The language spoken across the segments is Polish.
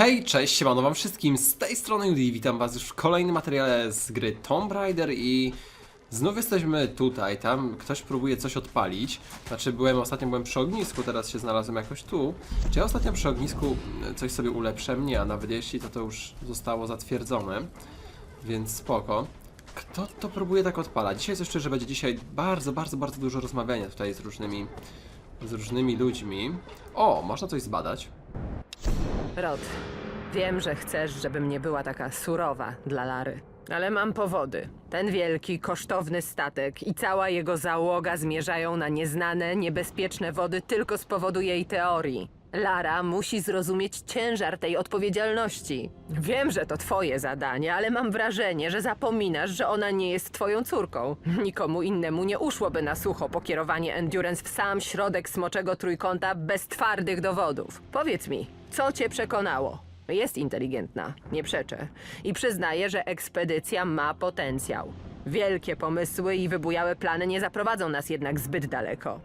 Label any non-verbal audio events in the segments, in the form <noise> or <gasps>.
Hej, cześć, siemano wam wszystkim, z tej strony Judy, witam was już w kolejnym materiale z gry Tomb Raider i znów jesteśmy tutaj, tam ktoś próbuje coś odpalić, znaczy byłem, ostatnio byłem przy ognisku, teraz się znalazłem jakoś tu, czy ja ostatnio przy ognisku coś sobie ulepszę? Nie, a nawet jeśli to to już zostało zatwierdzone, więc spoko. Kto to próbuje tak odpalać? Dzisiaj coś że będzie dzisiaj bardzo, bardzo, bardzo dużo rozmawiania tutaj z różnymi, z różnymi ludźmi. O, można coś zbadać. Rod, wiem, że chcesz, żebym nie była taka surowa dla Lary. Ale mam powody. Ten wielki, kosztowny statek i cała jego załoga zmierzają na nieznane, niebezpieczne wody tylko z powodu jej teorii. Lara musi zrozumieć ciężar tej odpowiedzialności. Wiem, że to twoje zadanie, ale mam wrażenie, że zapominasz, że ona nie jest twoją córką. Nikomu innemu nie uszłoby na sucho pokierowanie Endurance w sam środek smoczego trójkąta bez twardych dowodów. Powiedz mi, co cię przekonało? Jest inteligentna, nie przeczę. I przyznaję, że ekspedycja ma potencjał. Wielkie pomysły i wybujałe plany nie zaprowadzą nas jednak zbyt daleko.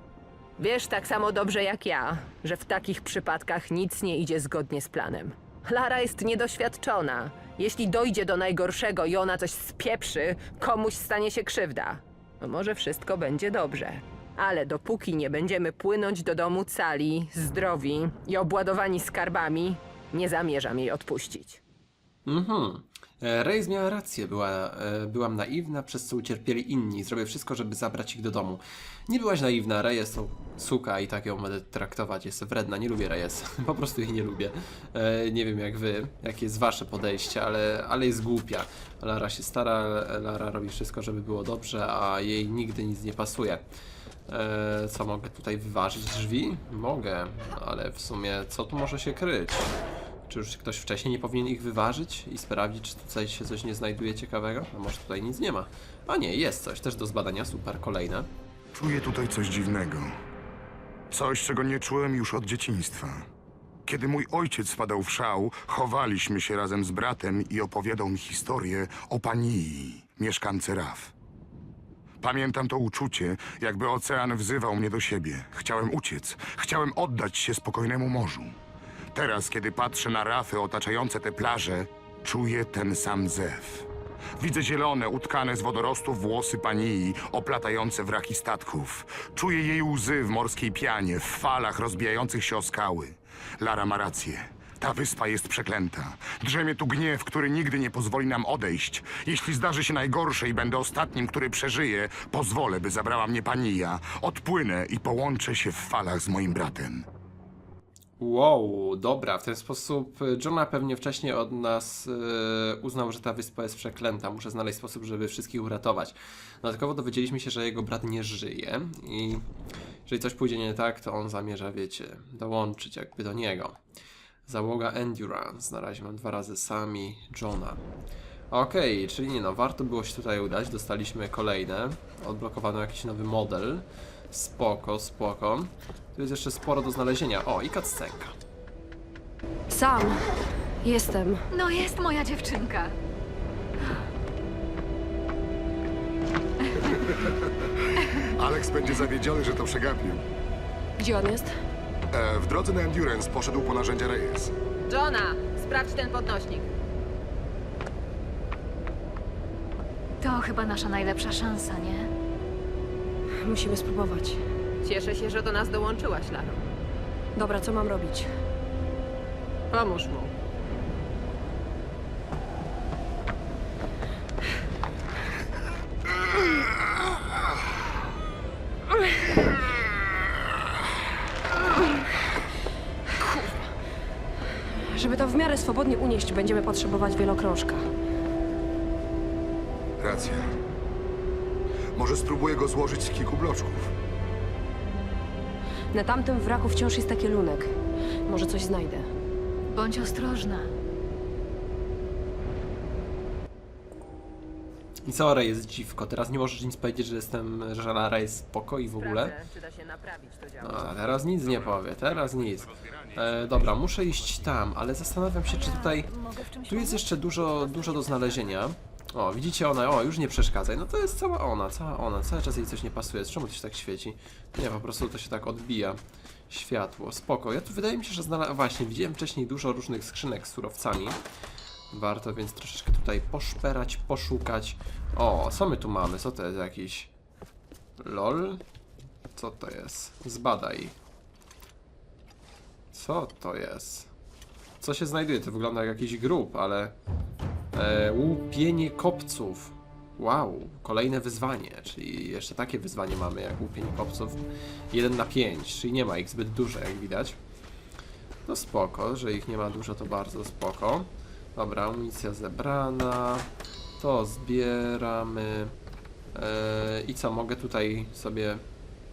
Wiesz tak samo dobrze jak ja, że w takich przypadkach nic nie idzie zgodnie z planem. Lara jest niedoświadczona. Jeśli dojdzie do najgorszego i ona coś spieprzy, komuś stanie się krzywda. Może wszystko będzie dobrze. Ale dopóki nie będziemy płynąć do domu cali, zdrowi i obładowani skarbami, nie zamierzam jej odpuścić. Mhm. E, Reyes miała rację, była, e, byłam naiwna, przez co ucierpieli inni. Zrobię wszystko, żeby zabrać ich do domu. Nie byłaś naiwna, Reyes to suka i tak ją będę traktować. Jest wredna, nie lubię Reyes. <laughs> Po prostu jej nie lubię. E, Nie wiem jak wy, jakie jest wasze podejście, ale, ale jest głupia. Lara się stara, Lara robi wszystko, żeby było dobrze, a jej nigdy nic nie pasuje. E, Co mogę tutaj wyważyć drzwi? Mogę, ale w sumie co tu może się kryć? Czy już ktoś wcześniej nie powinien ich wyważyć i sprawdzić, czy tutaj się coś nie znajduje ciekawego? A może tutaj nic nie ma? A nie, jest coś, też do zbadania, super, kolejne. Czuję tutaj coś dziwnego. Coś, czego nie czułem już od dzieciństwa. Kiedy mój ojciec wpadał w szał, chowaliśmy się razem z bratem i opowiadał mi historię o Panii, mieszkance Raf. Pamiętam to uczucie, jakby ocean wzywał mnie do siebie. Chciałem uciec, chciałem oddać się spokojnemu morzu. Teraz, kiedy patrzę na rafy otaczające te plaże, czuję ten sam zew. Widzę zielone, utkane z wodorostów włosy Panii, oplatające wraki statków. Czuję jej łzy w morskiej pianie, w falach rozbijających się o skały. Lara ma rację. Ta wyspa jest przeklęta. Drzemie tu gniew, który nigdy nie pozwoli nam odejść. Jeśli zdarzy się najgorsze i będę ostatnim, który przeżyje, pozwolę, by zabrała mnie Pania. Odpłynę i połączę się w falach z moim bratem. Wow, dobra, w ten sposób y, Johna pewnie wcześniej od nas y, uznał, że ta wyspa jest przeklęta. Muszę znaleźć sposób, żeby wszystkich uratować. Dodatkowo dowiedzieliśmy się, że jego brat nie żyje i jeżeli coś pójdzie nie tak, to on zamierza, wiecie, dołączyć jakby do niego. Załoga Endurance. Na razie mam dwa razy sami Johna. Okej, czyli nie no, warto było się tutaj udać. Dostaliśmy kolejne. Odblokowano jakiś nowy model. Spoko, spoko. Tu jest jeszcze sporo do znalezienia. O, i cutscenka. Sam. Jestem. No jest moja dziewczynka. Alex będzie zawiedziony, że to przegapił. Gdzie on jest? E, w drodze na Endurance poszedł po narzędzia Reyes. Johna, sprawdź ten podnośnik. To chyba nasza najlepsza szansa, nie? Musimy spróbować. Cieszę się, że do nas dołączyłaś, Laro. Dobra, co mam robić? Pomóż mu. Będziemy potrzebować wielokrążka. Racja. Może spróbuję go złożyć z kilku bloczków. Na tamtym wraku wciąż jest taki lunek. Może coś znajdę. Bądź ostrożna. I co, Ray jest dziwko? Teraz nie możesz nic powiedzieć, że jestem, że Lara jest spoko i w ogóle? Sprawdzę, czy da się naprawić to działo. No, a teraz nic nie powie, teraz nic. E, dobra, muszę iść tam, ale zastanawiam się, czy tutaj... Tu jest jeszcze dużo, dużo do znalezienia. O, widzicie ona, o, już nie przeszkadzaj. No to jest cała ona, cała ona. Cały czas jej coś nie pasuje. Czemu to się tak świeci? Nie, po prostu to się tak odbija. Światło, spoko. Ja tu wydaje mi się, że znalazłem... Właśnie, widziałem wcześniej dużo różnych skrzynek z surowcami. Warto więc troszeczkę tutaj poszperać, poszukać. O, co my tu mamy? Co to jest jakiś... LOL? Co to jest? Zbadaj. Co to jest? Co się znajduje? To wygląda jak jakiś grób, ale... E, łupienie kopców. Wow, kolejne wyzwanie, czyli jeszcze takie wyzwanie mamy jak łupienie kopców. 1 na 5, czyli nie ma ich zbyt dużo jak widać. No spoko, że ich nie ma dużo to bardzo spoko. Dobra, amunicja zebrana. To zbieramy. E, I co, mogę tutaj sobie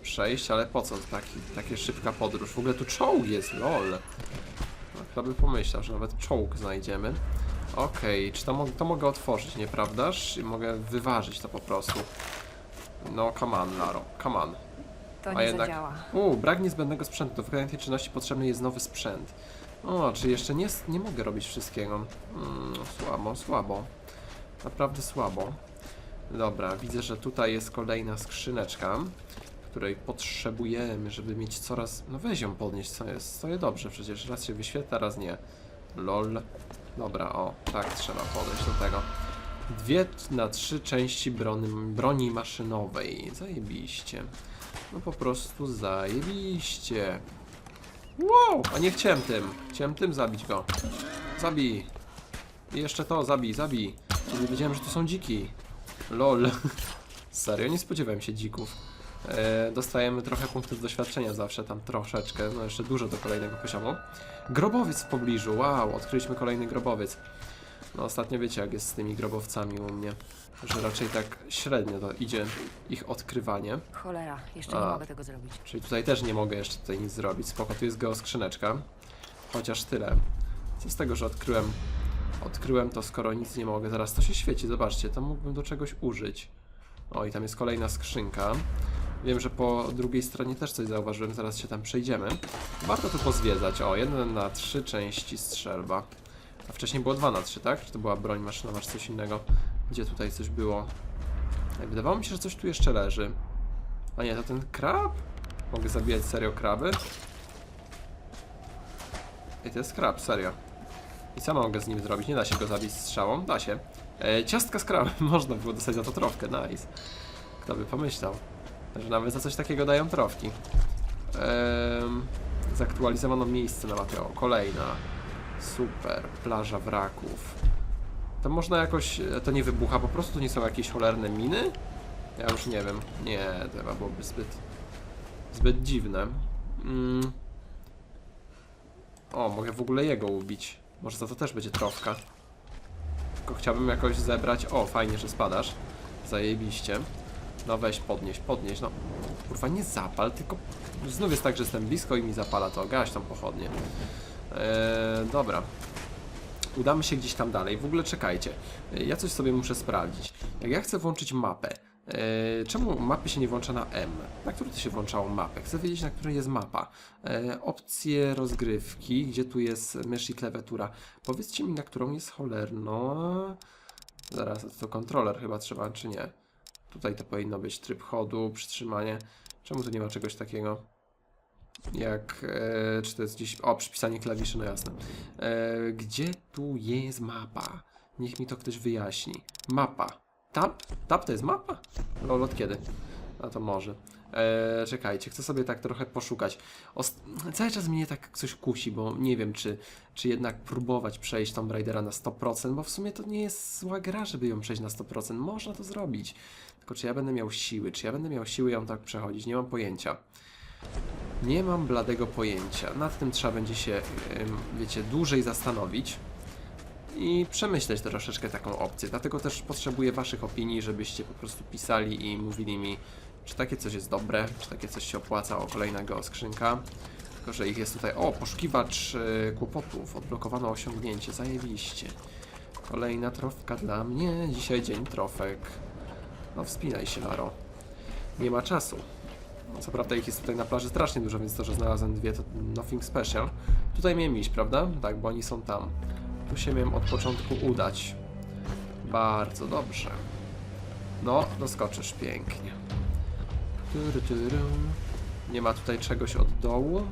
przejść, ale po co taki, takie szybka podróż? W ogóle tu czołg jest, lol. No, kto by pomyślał, że nawet czołg znajdziemy. Okej, czy to, mo to mogę otworzyć, nieprawdaż? I mogę wyważyć to po prostu. No, come on, Laro, come on. To A jednak... U, brak niezbędnego sprzętu. Do wykonania tej czynności potrzebny jest nowy sprzęt. O, czy jeszcze nie, nie mogę robić wszystkiego? Mm, słabo, słabo. Naprawdę słabo. Dobra, widzę, że tutaj jest kolejna skrzyneczka, której potrzebujemy, żeby mieć coraz... No weź ją podnieść, co jest? Stoję dobrze przecież. Raz się wyświetla, raz nie. LOL. Dobra, o, tak trzeba podejść do tego. Dwie na trzy części broni, broni maszynowej. Zajebiście. No po prostu zajebiście. Wow, a nie chciałem tym. Chciałem tym zabić go. Zabij. I jeszcze to, zabij, zabij. Nie wiedziałem, że to są dziki. Lol. <laughs> Serio, nie spodziewałem się dzików. E, dostajemy trochę punktów doświadczenia zawsze, tam troszeczkę, no jeszcze dużo do kolejnego poziomu. Grobowiec w pobliżu, wow, odkryliśmy kolejny grobowiec. No ostatnio wiecie jak jest z tymi grobowcami u mnie, że raczej tak średnio to idzie ich odkrywanie. Cholera, jeszcze A. nie mogę tego zrobić. Czyli tutaj też nie mogę jeszcze tutaj nic zrobić. Spoko, tu jest geoskrzyneczka. Chociaż tyle. Co z tego, że odkryłem odkryłem to, skoro nic nie mogę. Zaraz to się świeci, zobaczcie, to mógłbym do czegoś użyć. O, i tam jest kolejna skrzynka. Wiem, że po drugiej stronie też coś zauważyłem, zaraz się tam przejdziemy. Warto tu pozwiedzać. O, 1 na 3 części strzelba. A wcześniej było 2 na 3, tak? Czy to była broń maszynowa, czy coś innego? Gdzie tutaj coś było? Wydawało mi się, że coś tu jeszcze leży. A nie, to ten krab? Mogę zabijać serio kraby? Ej, to jest krab, serio. I co mogę z nim zrobić? Nie da się go zabić strzałą? Da się. E, ciastka z krabem. <laughs> Można było dostać za to trofkę, nice. Kto by pomyślał, że nawet za coś takiego dają trofki. Ehm, zaktualizowano miejsce na mapie. O, kolejna. Super. Plaża wraków. To można jakoś... To nie wybucha, po prostu to nie są jakieś cholerne miny? Ja już nie wiem. Nie, to chyba byłoby zbyt... Zbyt dziwne. Mm. O, mogę w ogóle jego ubić. Może za to też będzie trofka. Tylko chciałbym jakoś zebrać... O, fajnie, że spadasz. Zajebiście. No weź, podnieś, podnieś, no. Kurwa, nie zapal, tylko... Znów jest tak, że jestem blisko i mi zapala to. Gaś tą pochodnie. Eee, dobra. Udamy się gdzieś tam dalej. W ogóle czekajcie. E, Ja coś sobie muszę sprawdzić. Jak ja chcę włączyć mapę, e, czemu mapy się nie włącza na M? Na którą to się włączało mapę? Chcę wiedzieć, na której jest mapa. E, opcje rozgrywki, gdzie tu jest mysz i klawiatura. Powiedzcie mi, na którą jest cholerno. Zaraz, to kontroler chyba trzeba, czy nie? Tutaj to powinno być tryb chodu, przytrzymanie. Czemu tu nie ma czegoś takiego? Jak, e, czy to jest gdzieś, o, przypisanie klawiszy, no jasne. E, gdzie tu jest mapa? Niech mi to ktoś wyjaśni. Mapa. Tab? Tab to jest mapa? Lol, od kiedy? A to może. E, czekajcie, chcę sobie tak trochę poszukać. Ost cały czas mnie tak coś kusi, bo nie wiem, czy, czy jednak próbować przejść Tomb Raidera na 100%, bo w sumie to nie jest zła gra, żeby ją przejść na 100%. Można to zrobić. Tylko czy ja będę miał siły? Czy ja będę miał siły ją tak przechodzić? Nie mam pojęcia. Nie mam bladego pojęcia. Nad tym trzeba będzie się, wiecie, dłużej zastanowić i przemyśleć troszeczkę taką opcję. Dlatego też potrzebuję Waszych opinii, żebyście po prostu pisali i mówili mi, czy takie coś jest dobre, czy takie coś się opłaca. O, kolejna geoskrzynka. Tylko, że ich jest tutaj. O, poszukiwacz e, kłopotów. Odblokowano osiągnięcie. Zajebiście. Kolejna trofka dla mnie. Dzisiaj dzień trofek. No, wspinaj się, Laro. Nie ma czasu. Co prawda ich jest tutaj na plaży strasznie dużo, więc to, że znalazłem dwie, to nothing special. Tutaj miałem iść, prawda? Tak, bo oni są tam. Tu się miałem od początku udać. Bardzo dobrze. No, doskoczysz pięknie. Nie ma tutaj czegoś od dołu.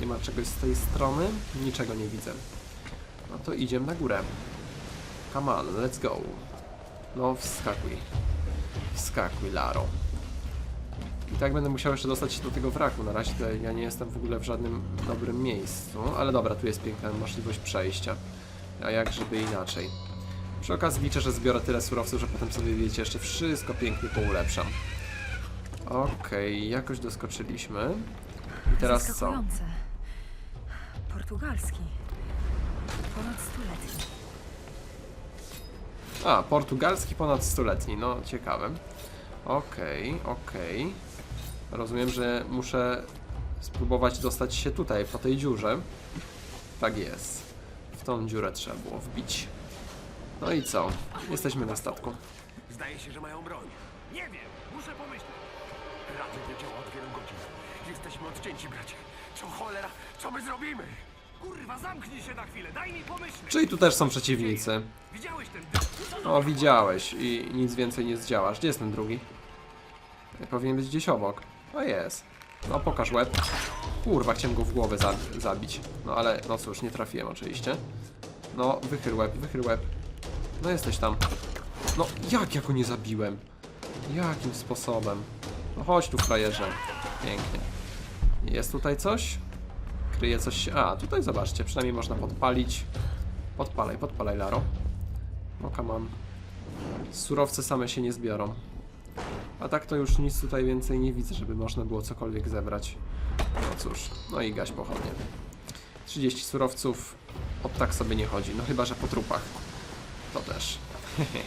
Nie ma czegoś z tej strony. Niczego nie widzę. No to idziemy na górę. Come on, let's go. No, wskakuj. Wskakuj, Laro. I tak będę musiał jeszcze dostać się do tego wraku. Na razie tutaj ja nie jestem w ogóle w żadnym dobrym miejscu. Ale dobra, tu jest piękna możliwość przejścia. A jak żeby inaczej. Przy okazji liczę, że zbiorę tyle surowców, że potem sobie wiecie, jeszcze wszystko pięknie poulepszam. Okej, jakoś doskoczyliśmy. I teraz co? Portugalski. Ponad stuletni. A, portugalski ponad stuletni, no ciekawe. Okej, okej. Rozumiem, że muszę spróbować dostać się tutaj, po tej dziurze. Tak jest. W tą dziurę trzeba było wbić. No i co? Jesteśmy na statku. Zdaje się, że mają broń. Nie wiem, muszę pomyśleć. Radio nie działa od wielu godzin. Jesteśmy odcięci, bracie. Co cholera? Co my zrobimy? Kurwa, zamknij się na chwilę, daj mi pomyśleć. Czyli tu też są przeciwnicy. Widziałeś ten? O, widziałeś i nic więcej nie zdziałasz. Gdzie jest ten drugi? Powinien być gdzieś obok. O, jest. No, pokaż łeb. Kurwa, chciałem go w głowę za zabić. No, ale, no cóż, nie trafiłem oczywiście. No, wychyl łeb, wychyl łeb. No, jesteś tam. No, jak ja go nie zabiłem? Jakim sposobem? No, chodź tu, frajerze. Pięknie. Jest tutaj coś? Kryje coś się... A, tutaj zobaczcie, przynajmniej można podpalić. Podpalaj, podpalaj, Laro. Oka mam. Surowce same się nie zbiorą. A tak to już nic tutaj więcej nie widzę, żeby można było cokolwiek zebrać. No cóż, no i gaś pochodnie. 30 surowców, od tak sobie nie chodzi, no chyba, że po trupach. To też.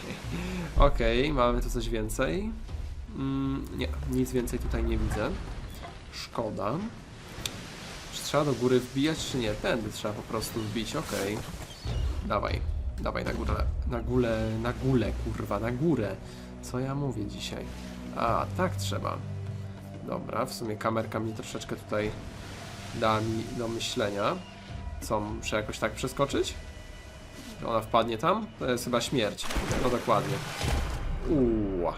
<laughs> Okej, mamy tu coś więcej. Mm, nie, nic więcej tutaj nie widzę. Szkoda. Czy trzeba do góry wbijać, czy nie? Tędy trzeba po prostu wbić, okej. Dawaj, dawaj na górę, na górę, na górę, kurwa, na górę. Co ja mówię dzisiaj? A, tak trzeba. Dobra, w sumie kamerka mi troszeczkę tutaj da mi do myślenia. Co, muszę jakoś tak przeskoczyć? Ona wpadnie tam? To jest chyba śmierć. No dokładnie. Uuu.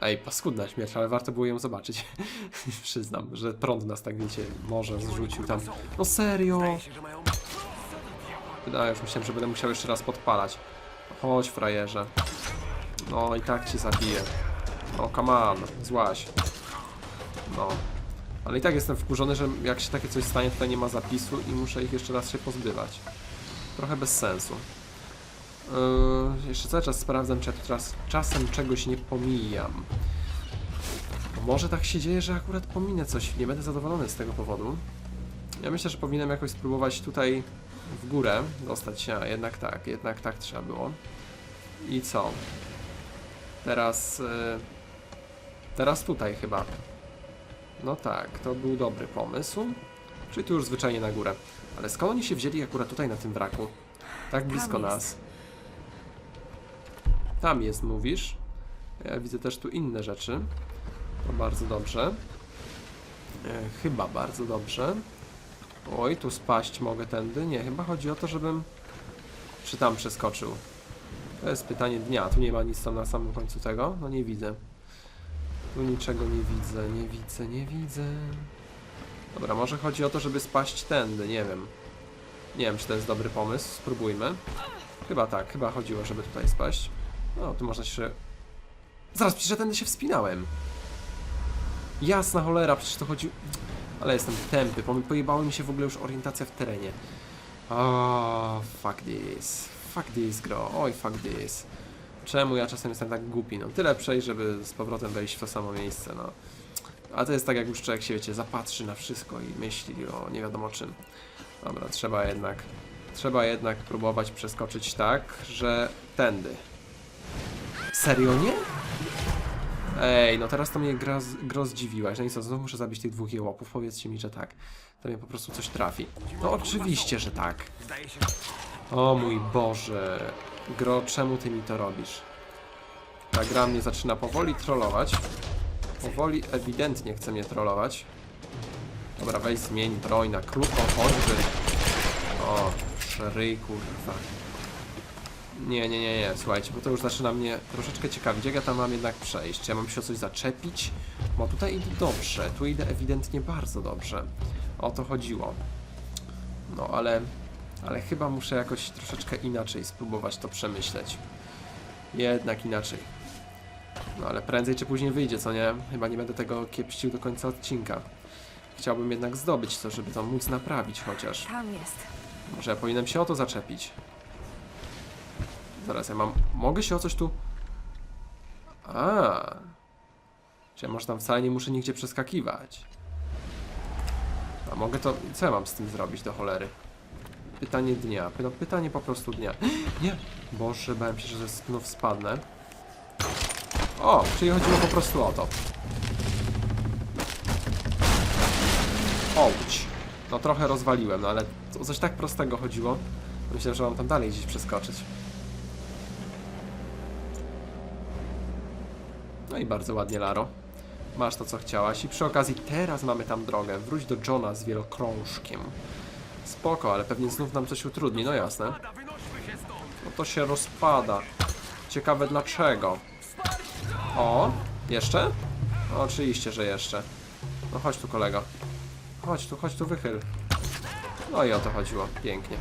Ej, paskudna śmierć, ale warto było ją zobaczyć. <laughs> Przyznam, że prąd nas tak, wiecie, może zrzucił tam. No serio! Wydaje, już myślałem, że będę musiał jeszcze raz podpalać. Chodź, frajerze. No i tak cię zabiję. No, come on, złaś. No. Ale i tak jestem wkurzony, że jak się takie coś stanie, tutaj nie ma zapisu i muszę ich jeszcze raz się pozbywać. Trochę bez sensu. Yy, jeszcze cały czas sprawdzam, czy ja tu czasem czegoś nie pomijam. Może tak się dzieje, że akurat pominę coś. Nie będę zadowolony z tego powodu. Ja myślę, że powinienem jakoś spróbować tutaj w górę dostać się, a jednak tak, jednak tak trzeba było. I co? Teraz... y, Teraz tutaj chyba. No tak, to był dobry pomysł. Czyli tu już zwyczajnie na górę. Ale skąd oni się wzięli akurat tutaj na tym wraku? Tak blisko nas. Tam jest, mówisz. Ja widzę też tu inne rzeczy. To bardzo dobrze. E, chyba bardzo dobrze. Oj, tu spaść mogę tędy? Nie, chyba chodzi o to, żebym... Czy tam przeskoczył? To jest pytanie dnia. Tu nie ma nic tam na samym końcu tego? No nie widzę. Tu niczego nie widzę, nie widzę, nie widzę. Dobra, może chodzi o to, żeby spaść tędy, nie wiem. Nie wiem, czy to jest dobry pomysł. Spróbujmy. Chyba tak, chyba chodziło, żeby tutaj spaść. No, tu można się... Zaraz, przecież ja tędy się wspinałem. Jasna cholera, przecież to chodzi... Ale jestem tępy, po- pojebało mi się w ogóle już orientacja w terenie. O, fuck this. Fuck this, gro. Oj, fuck this. Czemu ja czasem jestem tak głupi? No tyle przejść, żeby z powrotem wejść w to samo miejsce, no. A to jest tak, jak już człowiek się, wiecie, zapatrzy na wszystko i myśli o nie wiadomo czym. Dobra, trzeba jednak... Trzeba jednak próbować przeskoczyć tak, że tędy. Serio nie? Ej, no teraz to mnie gra, gro zdziwiłaś. No i co, znowu muszę zabić tych dwóch jełopów? Powiedzcie mi, że tak. To mnie po prostu coś trafi. No oczywiście, że tak. O mój Boże. Gro, czemu ty mi to robisz? Ta gra mnie zaczyna powoli trollować. Powoli, ewidentnie chce mnie trollować. Dobra, weź zmień broń na krótką choćby. O, szryj kurwa. Nie, nie, nie, nie, słuchajcie, bo to już zaczyna mnie troszeczkę ciekawić. Jak ja tam mam jednak przejść? Ja mam się o coś zaczepić? Bo tutaj idę dobrze, tu idę ewidentnie bardzo dobrze. O to chodziło. No ale, ale chyba muszę jakoś troszeczkę inaczej spróbować to przemyśleć. Jednak inaczej. No ale prędzej czy później wyjdzie, co nie? Chyba nie będę tego kiepścił do końca odcinka. Chciałbym jednak zdobyć to, żeby to móc naprawić chociaż. Tam jest. Może ja powinienem się o to zaczepić. Zaraz, ja mam... Mogę się o coś tu... A. Czy ja może tam wcale nie muszę nigdzie przeskakiwać? A mogę to... Co ja mam z tym zrobić do cholery? Pytanie dnia. Py- pytanie po prostu dnia. <gasps> Nie! Boże, bałem się, że znów spadnę. O, czyli chodziło po prostu o to. Ouch. No trochę rozwaliłem, no ale o coś tak prostego chodziło. Myślę, że mam tam dalej gdzieś przeskoczyć. No i bardzo ładnie, Laro. Masz to, co chciałaś. I przy okazji teraz mamy tam drogę. Wróć do Johna z wielokrążkiem. Spoko, ale pewnie znów nam coś utrudni, no jasne. No to się rozpada. Ciekawe dlaczego. O, jeszcze? No, oczywiście, że jeszcze. No chodź tu, kolego. Chodź tu, chodź tu, wychyl. No i o to chodziło. Pięknie.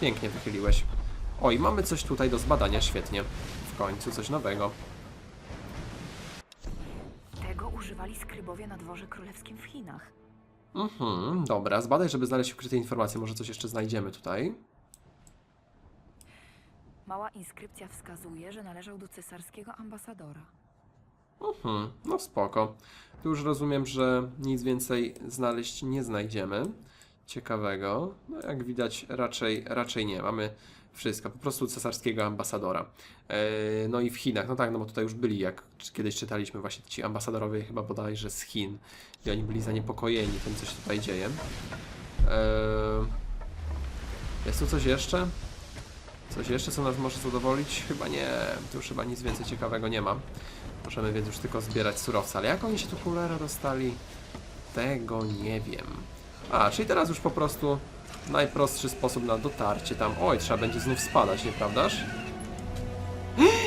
Pięknie wychyliłeś. Oj, mamy coś tutaj do zbadania, świetnie. W końcu coś nowego. Tego używali skrybowie na dworze królewskim w Chinach. Mhm, dobra, zbadaj, żeby znaleźć ukryte informacje. Może coś jeszcze znajdziemy tutaj. Mała inskrypcja wskazuje, że należał do cesarskiego ambasadora. Mhm, no spoko. Tu już rozumiem, że nic więcej znaleźć nie znajdziemy. Ciekawego. No jak widać raczej, raczej nie. Mamy wszystko. Po prostu cesarskiego ambasadora. Eee, no i w Chinach. No tak, no bo tutaj już byli, jak kiedyś czytaliśmy właśnie ci ambasadorowie chyba bodajże z Chin. I oni byli zaniepokojeni tym, co się tutaj dzieje. Eee, jest tu coś jeszcze? Coś jeszcze, co nas może zadowolić? Chyba nie. Tu już chyba nic więcej ciekawego nie ma. Możemy więc już tylko zbierać surowce. Ale jak oni się tu cholera dostali? Tego nie wiem. A, czyli teraz już po prostu najprostszy sposób na dotarcie tam. Oj, trzeba będzie znów spadać, nieprawdaż? <gasps>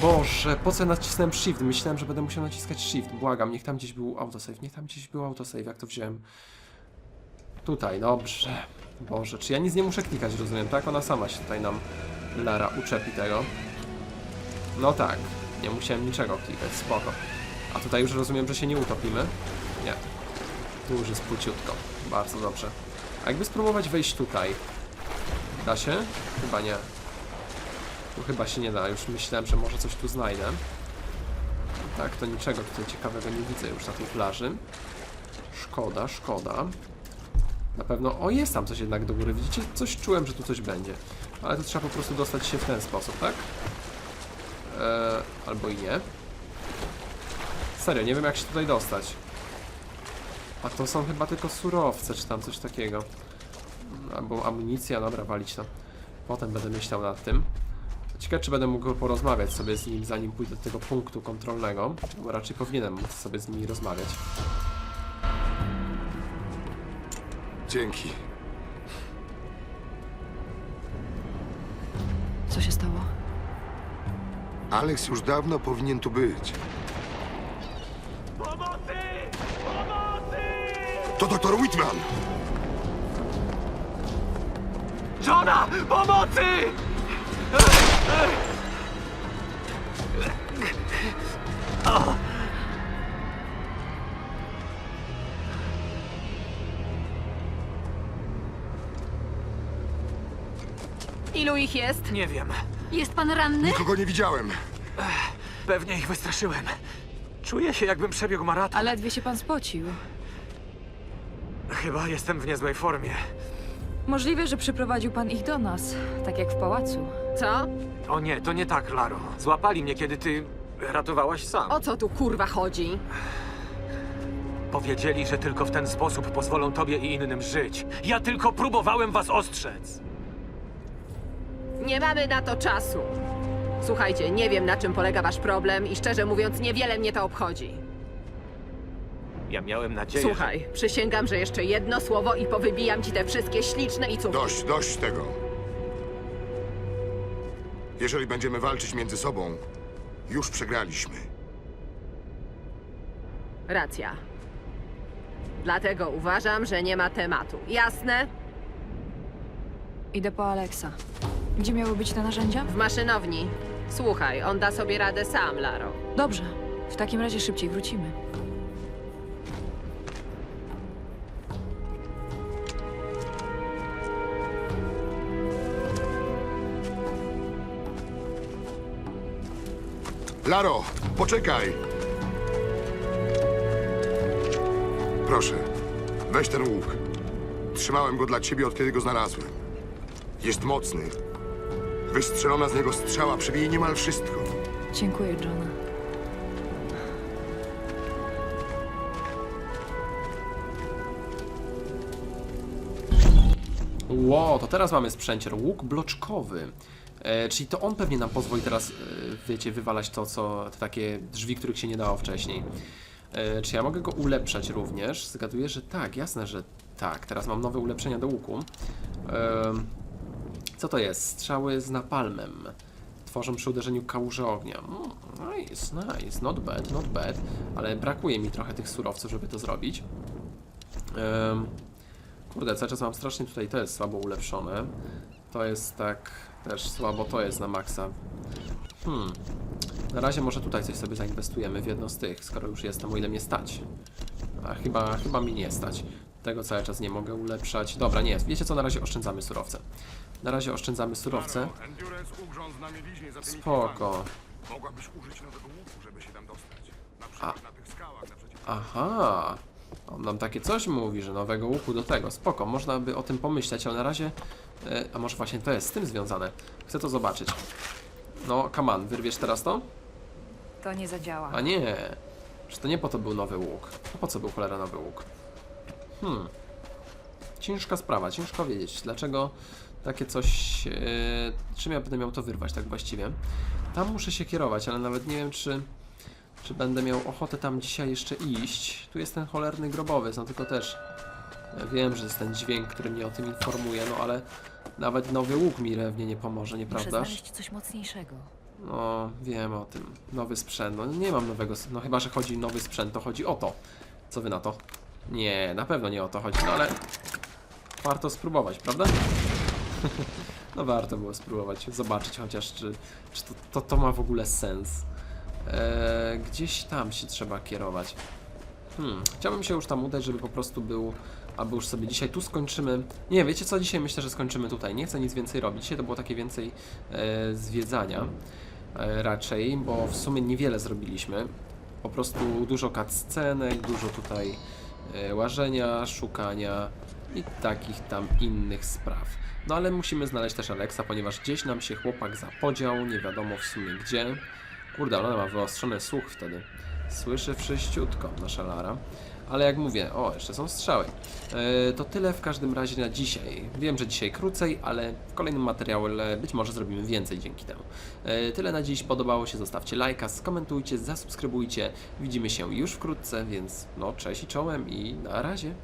Boże, po co ja nacisnąłem shift? Myślałem, że będę musiał naciskać shift. Błagam, niech tam gdzieś był autosave. Niech tam gdzieś był autosave, jak to wziąłem. Tutaj, dobrze. Boże, czy ja nic nie muszę klikać, rozumiem, tak? Ona sama się tutaj nam, Lara, uczepi tego. No tak, nie musiałem niczego klikać, spoko. A tutaj już rozumiem, że się nie utopimy? Nie. Tu już jest płciutko. Bardzo dobrze. A jakby spróbować wejść tutaj? Da się? Chyba nie. Tu chyba się nie da, już myślałem, że może coś tu znajdę. Tak, to niczego tutaj ciekawego nie widzę już na tej plaży. Szkoda, szkoda. Na pewno... O, jest tam coś jednak do góry. Widzicie? Coś czułem, że tu coś będzie. Ale to trzeba po prostu dostać się w ten sposób, tak? Eee, albo i nie. Serio, nie wiem jak się tutaj dostać. A to są chyba tylko surowce, czy tam coś takiego. Albo amunicja, dobra, walić to. Potem będę myślał nad tym. Ciekawe, czy będę mógł porozmawiać sobie z nim, zanim pójdę do tego punktu kontrolnego. Bo raczej powinienem móc sobie z nimi rozmawiać. Dzięki. Co się stało? Alex już dawno powinien tu być. Pomocy! Pomocy! To doktor Whitman! Żona! Pomocy! Ilu ich jest? Nie wiem. Jest pan ranny? Nikogo nie widziałem. Pewnie ich wystraszyłem. Czuję się, jakbym przebiegł maraton. A ledwie się pan spocił. Chyba jestem w niezłej formie. Możliwe, że przyprowadził pan ich do nas, tak jak w pałacu. Co? O nie, to nie tak, Laro. Złapali mnie, kiedy ty ratowałaś sam. O co tu kurwa chodzi? Powiedzieli, że tylko w ten sposób pozwolą tobie i innym żyć. Ja tylko próbowałem was ostrzec. Nie mamy na to czasu. Słuchajcie, nie wiem na czym polega wasz problem i szczerze mówiąc niewiele mnie to obchodzi. Ja miałem nadzieję, Słuchaj, przysięgam, że jeszcze jedno słowo i powybijam ci te wszystkie śliczne i cudze. Dość, dość tego. Jeżeli będziemy walczyć między sobą, już przegraliśmy. Racja. Dlatego uważam, że nie ma tematu. Jasne? Idę po Alexa. Gdzie miały być te narzędzia? W maszynowni. Słuchaj, on da sobie radę sam, Laro. Dobrze. W takim razie szybciej wrócimy. Laro, poczekaj! Proszę, weź ten łuk. Trzymałem go dla ciebie, od kiedy go znalazłem. Jest mocny. Wystrzelona z niego strzała przebije niemal wszystko. Dziękuję, Johna. Ło, to teraz mamy sprzęcier. Łuk bloczkowy. E, czyli to on pewnie nam pozwoli teraz, e, wiecie, wywalać to, co te takie drzwi, których się nie dało wcześniej. E, czy ja mogę go ulepszać również? Zgaduję, że tak, jasne, że tak. Teraz mam nowe ulepszenia do łuku. Co to jest? Strzały z napalmem. Tworzą przy uderzeniu kałuże ognia. Mm, nice, nice, not bad, not bad. Ale brakuje mi trochę tych surowców, żeby to zrobić. Kurde, cały czas mam strasznie tutaj, to jest słabo ulepszone. To jest tak też słabo, to jest na maksa. Hmm. Na razie może tutaj coś sobie zainwestujemy w jedno z tych, skoro już jestem, o ile mnie stać. A chyba, chyba mi nie stać. Tego cały czas nie mogę ulepszać. Dobra, nie, wiecie co, na razie oszczędzamy surowce. Na razie oszczędzamy surowce. Spoko. Mogłabyś użyć nowego łuku, żeby się tam dostać. Na przykład na tych skałach naprzeciw. Aha. On nam takie coś mówi, że nowego łuku do tego. Spoko, można by o tym pomyśleć, ale na razie... E, a może właśnie to jest z tym związane? Chcę to zobaczyć. No, come on, wyrwiesz teraz to? To nie zadziała. A nie. Czy to nie po to był nowy łuk? A po co był cholera nowy łuk? Hmm. Ciężka sprawa, ciężko wiedzieć, dlaczego takie coś... E, czym ja będę miał to wyrwać tak właściwie? Tam muszę się kierować, ale nawet nie wiem, czy... Czy będę miał ochotę tam dzisiaj jeszcze iść? Tu jest ten cholerny grobowiec, no tylko też... Ja wiem, że jest ten dźwięk, który mnie o tym informuje, no ale... Nawet nowy łuk mi rewnie nie pomoże, Muszę nieprawdaż? znaleźć coś mocniejszego. No, wiem o tym. Nowy sprzęt. No nie mam nowego. No chyba, że chodzi nowy sprzęt, to chodzi o to. Co wy na to? Nie, na pewno nie o to chodzi, no ale. Warto spróbować, prawda? <laughs> no warto było spróbować, zobaczyć chociaż, czy, czy to, to, to ma w ogóle sens. Eee, gdzieś tam się trzeba kierować. Hmm, chciałbym się już tam udać, żeby po prostu był, albo już sobie dzisiaj tu skończymy. Nie, wiecie co, dzisiaj myślę, że skończymy tutaj. Nie chcę nic więcej robić. Dzisiaj to było takie więcej e, zwiedzania e, raczej, bo w sumie niewiele zrobiliśmy. Po prostu dużo cutscenek, dużo tutaj e, łażenia, szukania i takich tam innych spraw. No ale musimy znaleźć też Alexa, ponieważ gdzieś nam się chłopak zapodział, nie wiadomo w sumie gdzie. Kurde, ona ma wyostrzony słuch wtedy. Słyszy wszyściutko nasza Lara. Ale jak mówię, o, jeszcze są strzały. E, to tyle w każdym razie na dzisiaj. Wiem, że dzisiaj krócej, ale w kolejnym materiale być może zrobimy więcej dzięki temu. E, tyle na dziś. Podobało się, zostawcie lajka, skomentujcie, zasubskrybujcie. Widzimy się już wkrótce, więc no cześć i czołem i na razie.